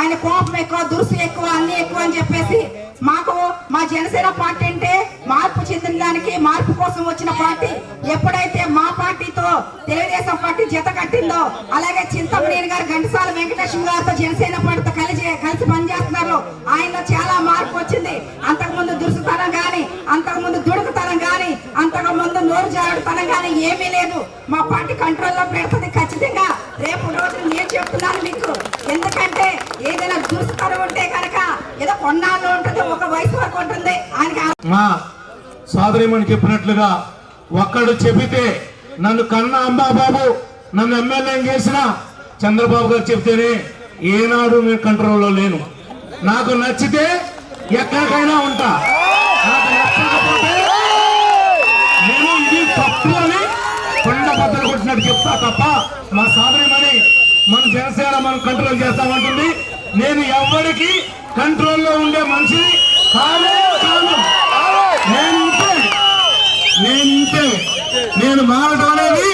ఆయన కోపం ఎక్కువ దురుసు ఎక్కువ అన్ని ఎక్కువ అని చెప్పేసి మాకు మా జనసేన పార్టీ అంటే మార్పు చెందడానికి మార్పు కోసం వచ్చిన పార్టీ ఎప్పుడైతే మా పార్టీతో తెలుగుదేశం పార్టీ జత కట్టిందో అలాగే చింతమనేని గారు ఘంటసాల వెంకటేశ్వర గారితో జనసేన పార్టీతో కలిసి కలిసి పనిచేస్తున్నారు. ఆయనలో చాలా మార్పు వచ్చింది. అంతకుముందు దురుసుతనం కానీ అంతకుముందు దుడుకుతనం కానీ అంతకుముందు నోరు జారుడుతనం కానీ ఏమీ లేదు. మా పార్టీ కంట్రోల్లో పెడుతుంది ఖచ్చితంగా. కొన్నాళ్ళు ఉంటుంది ఒక వయసు వరకు ఉంటుంది. మా సోదరిమణి చెప్పినట్లుగా ఒక్కడు చెబితే నన్ను కన్న అంబాబాబు నన్ను ఎమ్మెల్యే చేసిన చంద్రబాబు గారు చెప్తేనే ఏనాడు నేను కంట్రోల్లో లేను. నాకు నచ్చితే ఎక్కడికైనా ఉంటా. నాకు నచ్చకపోతే నేను ఇది తప్పు అని కొండ బద్దలు కొట్టినట్టు చెప్తా తప్ప మా సోదరిమణి మన జనసేన మనం కంట్రోల్ చేస్తామంటుంది. నేను ఎవరికి కంట్రోల్లో ఉండే మనిషి కాలే నేను ఇంతే అనేది